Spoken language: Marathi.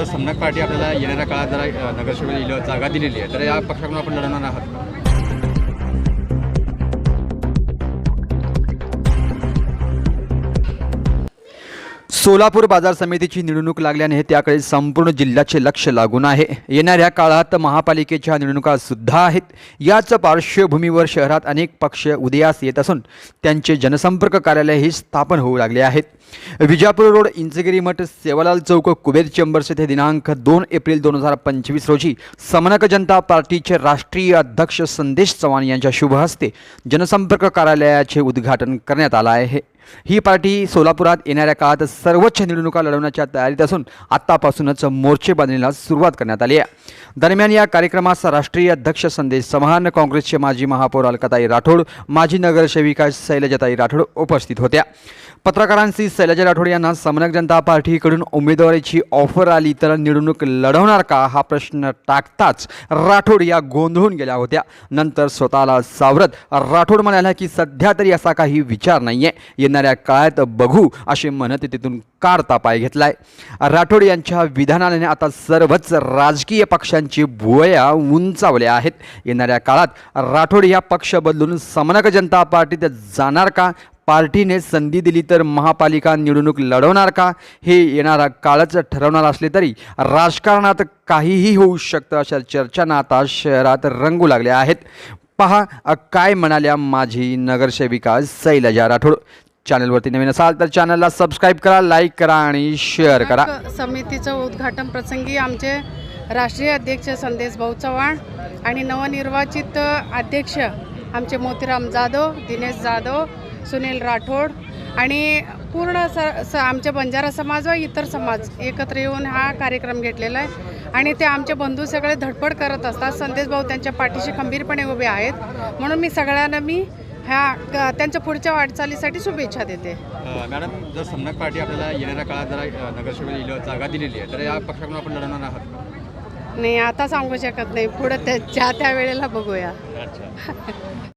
जर समनक पार्टी आपल्याला येणाऱ्या काळात जरा नगरसेवेला जागा दिलेली आहे तर या पक्षाकडून आपण लढवणार आहात. सोलापूर बाजार समितीची निवडणूक लागल्याने त्याकडे संपूर्ण जिल्ह्याचे लक्ष लागून आहे. येणाऱ्या काळात महापालिकेच्या निवडणुका सुद्धा आहेत. याच पार्श्वभूमीवर शहरात अनेक पक्ष उदयास येत असून त्यांचे जनसंपर्क कार्यालयही स्थापन होऊ लागले आहेत. विजापूर रोड इंचगिरी मठ सेवालाल चौक कुबेर चेंबर्स येथे दिनांक दोन एप्रिल दोन हजार पंचवीस रोजी समनक जनता पार्टीचे राष्ट्रीय अध्यक्ष संदेश चव्हाण यांच्या शुभ हस्ते जनसंपर्क कार्यालयाचे उद्घाटन करण्यात आलं आहे. ही पार्टी सोलापुरात येणाऱ्या काळात सर्वोच्च निवडणुका लढवण्याच्या तयारीत असून आत्तापासूनच मोर्चे बांधणीला सुरुवात करण्यात आली आहे. दरम्यान या कार्यक्रमास राष्ट्रीय अध्यक्ष संदेश चव्हाण काँग्रेसचे माजी महापौर अलकाताई राठोड माजी नगरसेविका शैलजाताई राठोड उपस्थित होत्या. पत्रकारांशी शैलजा राठोड यांना समनक जनता पार्टीकडून उमेदवारीची ऑफर आली तर निवडणूक लढवणार का हा प्रश्न टाकताच राठोड या गोंधळून गेल्या होत्या. नंतर स्वतःला सावरत राठोड म्हणाल्या की सध्या तरी असा काही विचार नाही आहे येणाऱ्या काळात बघू असे म्हणत तिथून काढता पाय घेतलाय. राठोड यांच्या विधानाने आता सर्वच राजकीय पक्षांची भुवया उंचावल्या आहेत. येणाऱ्या काळात राठोड या पक्ष बदलून समनक जनता पार्टीत जाणार का? पार्टीने संधी दिली तर महापालिका निवडणूक लढवणार का? हे येणारा काळच ठरवणार असले तरी राजकारणात काहीही होऊ शकतं अशा चर्चांना आता शहरात रंगू लागल्या आहेत. पहा काय म्हणाल्या माझी नगरसेविका शैलजा राठोड. चॅनलवरती नवीन असाल तर चॅनलला सबस्क्राईब करा लाईक करा आणि शेअर करा. समितीचं उद्घाटन प्रसंगी आमचे राष्ट्रीय अध्यक्ष संदेश भाऊ चव्हाण आणि नवनिर्वाचित अध्यक्ष आमचे मोतीराम जाधव दिनेश जाधव सुनील राठोड आणि पूर्ण स स आमचे बंजारा समाज व इतर समाज एकत्र येऊन हा कार्यक्रम घेतलेला आहे. आणि ते आमचे बंधू सगळे धडपड करत असतात. संदेश भाऊ त्यांच्या पाठीशी खंबीरपणे उभे आहेत. म्हणून मी सगळ्यांना मी ह्या त्यांच्या पुढच्या वाटचालीसाठी शुभेच्छा देते. मॅडम जर समनक पार्टी आपल्याला येणाऱ्या काळात जरा दिलं जागा दिलेली आहे तर या पक्षाकडून आपण लढवणार आहात नाही आता सांगू शकत नाही. पुढं त्या त्या वेळेला बघूया. अच्छा.